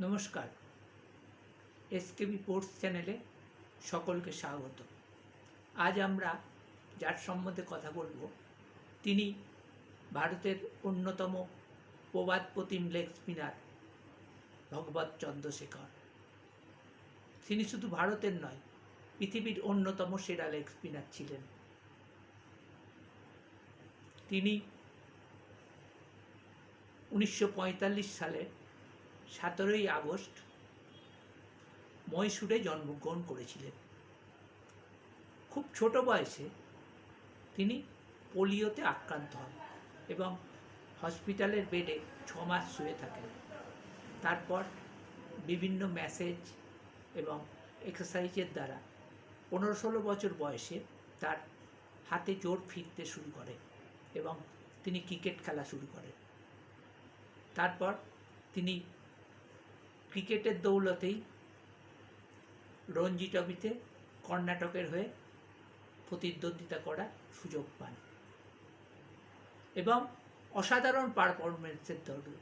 নমস্কার। SKB ports চ্যানেলে সকলকে স্বাগত। আজ আমরা যার সম্বন্ধে কথা বলব, তিনি ভারতের অন্যতম প্রবাদ প্রতিম লেগ স্পিনার ভগবত চন্দ্রশেখর। তিনি শুধু ভারতের নয়, পৃথিবীর অন্যতম সেরা লেগ স্পিনার ছিলেন। তিনি উনিশশো পঁয়তাল্লিশ সালে সতেরোই আগস্ট মহীশূরে জন্মগ্রহণ করেছিলেন। খুব ছোট বয়সে তিনি পোলিওতে আক্রান্ত হন এবং হসপিটালের বেডে ছ মাস শুয়ে থাকেন। তারপর বিভিন্ন ম্যাসেজ এবং এক্সারসাইজের দ্বারা পনেরো ষোলো বছর বয়সে তার হাতে জোর ফিরতে শুরু করে এবং তিনি ক্রিকেট খেলা শুরু করেন। তারপর তিনি ক্রিকেটের দৌলতেই রঞ্জি ট্রফিতে কর্ণাটকের হয়ে প্রতিদ্বন্দ্বিতা করার সুযোগ পান। এবং অসাধারণ পারফরমেন্সের দরুন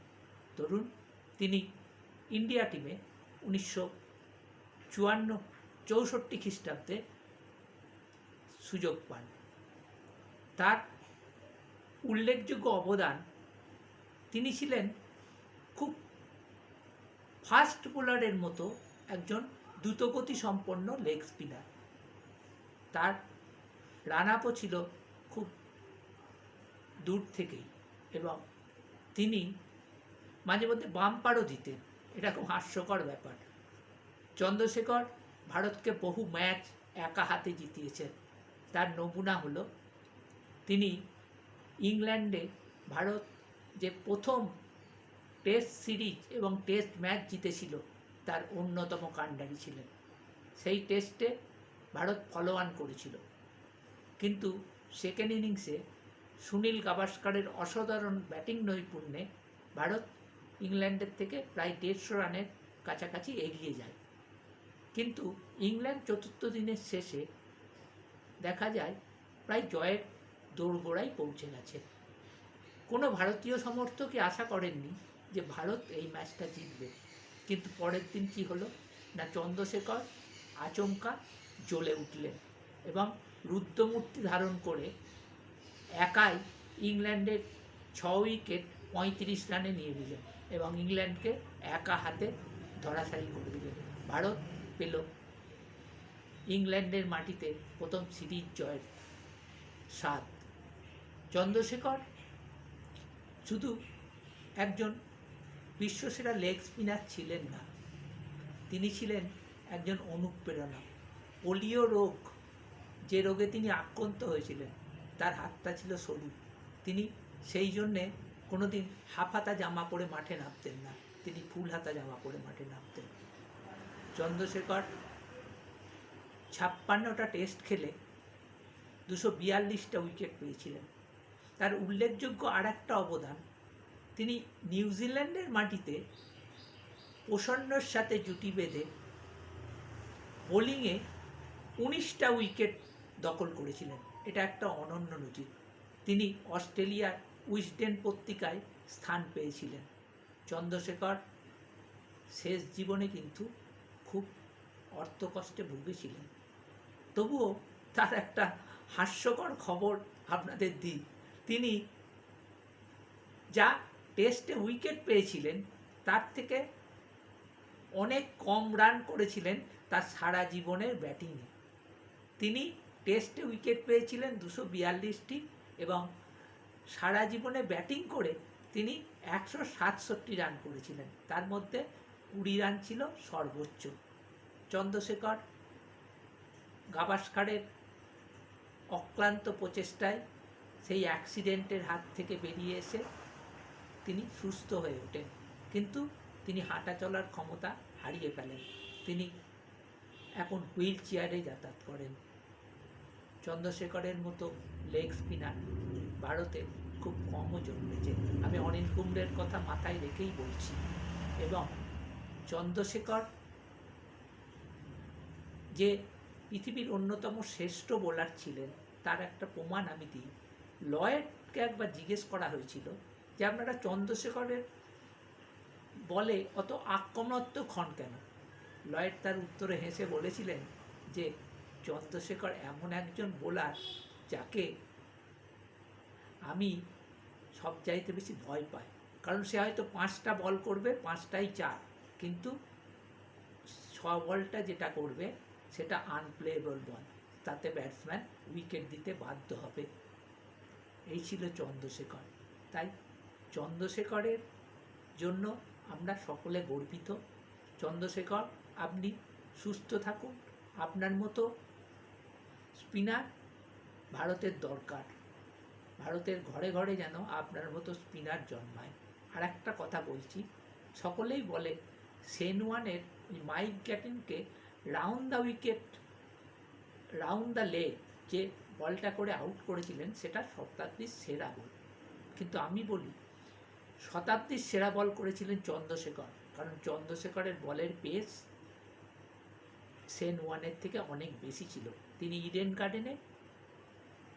দরুন তিনি ইন্ডিয়া টিমে উনিশশো চুয়ান্ন চৌষট্টি খ্রিস্টাব্দে সুযোগ পান। তার উল্লেখযোগ্য অবদান তিনি ছিলেন খুব ফাস্ট বোলারের মতো একজন দ্রুতগতি সম্পন্ন লেগ স্পিনার। তার রান আপও ছিল খুব দূর থেকেই এবং তিনি মাঝে মধ্যে বাম্পারও দিতেন এটা খুব হাস্যকর ব্যাপার। চন্দ্রশেখর ভারতকে বহু ম্যাচ একা হাতে জিতিয়েছেন। তার নমুনা হলো, তিনি ইংল্যান্ডে ভারত যে প্রথম টেস্ট সিরিজ এবং টেস্ট ম্যাচ জিতেছিল, তার অন্যতম কাণ্ডারি ছিলেন। সেই টেস্টে ভারত ফলো ফলোয়ান করেছিল। কিন্তু সেকেন্ড ইনিংসে সুনীল গাভাস্কারের অসাধারণ ব্যাটিং নৈপুণ্যে ভারত ইংল্যান্ডের থেকে প্রায় দেড়শো রানের কাছাকাছি এগিয়ে যায়। কিন্তু ইংল্যান্ড চতুর্থ দিনের শেষে দেখা যায় প্রায় জয়ের দোরগোড়ায় পৌঁছে গেছে। কোনো ভারতীয় সমর্থকই আশা করেননি যে ভারত এই ম্যাচটা জিতবে। কিন্তু পরের দিন কী হলো? না চন্দ্রশেখর আচমকা জ্বলে উঠলেন এবং রুদ্রমূর্তি ধারণ করে একাই ইংল্যান্ডের ছ উইকেট পঁয়ত্রিশ রানে নিয়ে নিলেন এবং ইংল্যান্ডকে একা হাতে ধরাশায়ী করে দিলেন। ভারত পেল ইংল্যান্ডের মাটিতে প্রথম সিরিজ জয়ের স্বাদ। চন্দ্রশেখর শুধু একজন বিশ্বসেরা লেগ স্পিনার ছিলেন না। তিনি ছিলেন একজন অনুপ্রেরণা। পোলিও রোগ, যে রোগে তিনি আক্রান্ত হয়েছিলেন, তার হাতটা ছিল সরু। তিনি সেই জন্যে কোনোদিন হাফ হাতা জামা পরে মাঠে নামতেন না। তিনি ফুল হাতা জামা পরে মাঠে নামতেন। চন্দ্রশেখর ছাপ্পান্নটা টেস্ট খেলে দুশো বিয়াল্লিশটা উইকেট পেয়েছিলেন। তার উল্লেখযোগ্য আর একটা অবদান তিনি নিউজিল্যান্ডের মাটিতে প্রসন্নর সাথে জুটি বেঁধে বোলিংয়ে উনিশটা উইকেট দখল করেছিলেন। এটা একটা অনন্য নজির। তিনি অস্ট্রেলিয়ার উইসডেন পত্রিকায় স্থান পেয়েছিলেন। চন্দ্রশেখর শেষ জীবনে কিন্তু খুব অর্থকষ্টে ভুগেছিলেন। তবুও তার একটা হাস্যকর খবর আপনাদের দিই। তিনি যা টেস্টে উইকেট পেয়েছিলেন, তার থেকে অনেক কম রান করেছিলেন তার সারা জীবনের ব্যাটিংয়ে তিনি টেস্টে উইকেট পেয়েছিলেন দুশো বিয়াল্লিশটি এবং সারা জীবনে ব্যাটিং করে তিনি একশো সাতষট্টি রান করেছিলেন। তার মধ্যে কুড়ি রান ছিল সর্বোচ্চ। চন্দ্রশেখর গাভাস্কারের অক্লান্ত প্রচেষ্টায় সেই অ্যাক্সিডেন্টের হাত থেকে বেরিয়ে এসে তিনি সুস্থ হয়ে ওঠেন। কিন্তু তিনি হাঁটা চলার ক্ষমতা হারিয়ে ফেলেন। তিনি এখন হুইল চেয়ারে যাতায়াত করেন। চন্দ্রশেখরের মতো লেগ স্পিনার ভারতে খুব কমও জন্মেছে। আমি অনিল কুম্বলের কথা মাথায় রেখেই বলছি। এবং চন্দ্রশেখর যে পৃথিবীর অন্যতম শ্রেষ্ঠ বোলার ছিলেন, তার একটা প্রমাণ আমি দিই। লয়েডকে একবার জিজ্ঞেস করা হয়েছিল যে আপনারা চন্দ্রশেখরের বলে অত আক্রমণাত্মক হন কেন? লয়েড তার উত্তরে হেসে বলেছিলেন যে চন্দ্রশেখর এমন একজন বোলার যাকে আমি সব চাইতে বেশি ভয় পাই। কারণ সে হয়তো পাঁচটা বল করবে, পাঁচটাই চার। কিন্তু ছ বলটা যেটা করবে, সেটা আনপ্লেয়েবল বল তাতে ব্যাটসম্যান উইকেট দিতে বাধ্য হবে। এই ছিল চন্দ্রশেখর। তাই চন্দ্রশেখরের জন্য আমরা সকলে গর্বিত। চন্দ্রশেখর, আপনি সুস্থ থাকুন। আপনার মতো স্পিনার ভারতের দরকার। ভারতের ঘরে ঘরে যেন আপনার মতো স্পিনার জন্মায়। আর একটা কথা বলছি, সকলেই বলে সেনওয়ানের ওই Mike গ্যাটিনকে round the wicket, round the leg যে বলটা করে আউট করেছিলেন, সেটা শতাব্দীর সেরা বল কিন্তু আমি বলি শতাব্দীর সেরা বল করেছিলেন চন্দ্রশেখর। কারণ চন্দ্রশেখরের বলের পেস সেন ওয়ানের থেকে অনেক বেশি ছিল। তিনি ইডেন গার্ডেনে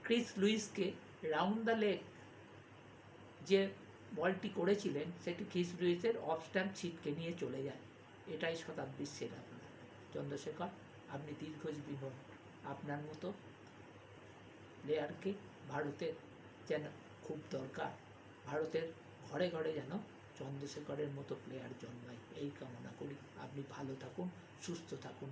ক্রিস লুইসকে রাউন্ড দ্য লেগ যে বলটি করেছিলেন, সেটি ক্রিস লুইসের অফ স্ট্যাম্প ছিটকে নিয়ে চলে যায়। এটাই শতাব্দীর সেরা চন্দ্রশেখর, আপনি দীর্ঘজীবী হন আপনার মতো প্লেয়ারকে ভারতের যেন খুব দরকার। ভারতের ঘরে ঘরে যেন চন্দ্রশেখরের মতো প্লেয়ার জন্মায়। এই কামনা করি। আপনি ভালো থাকুন, সুস্থ থাকুন।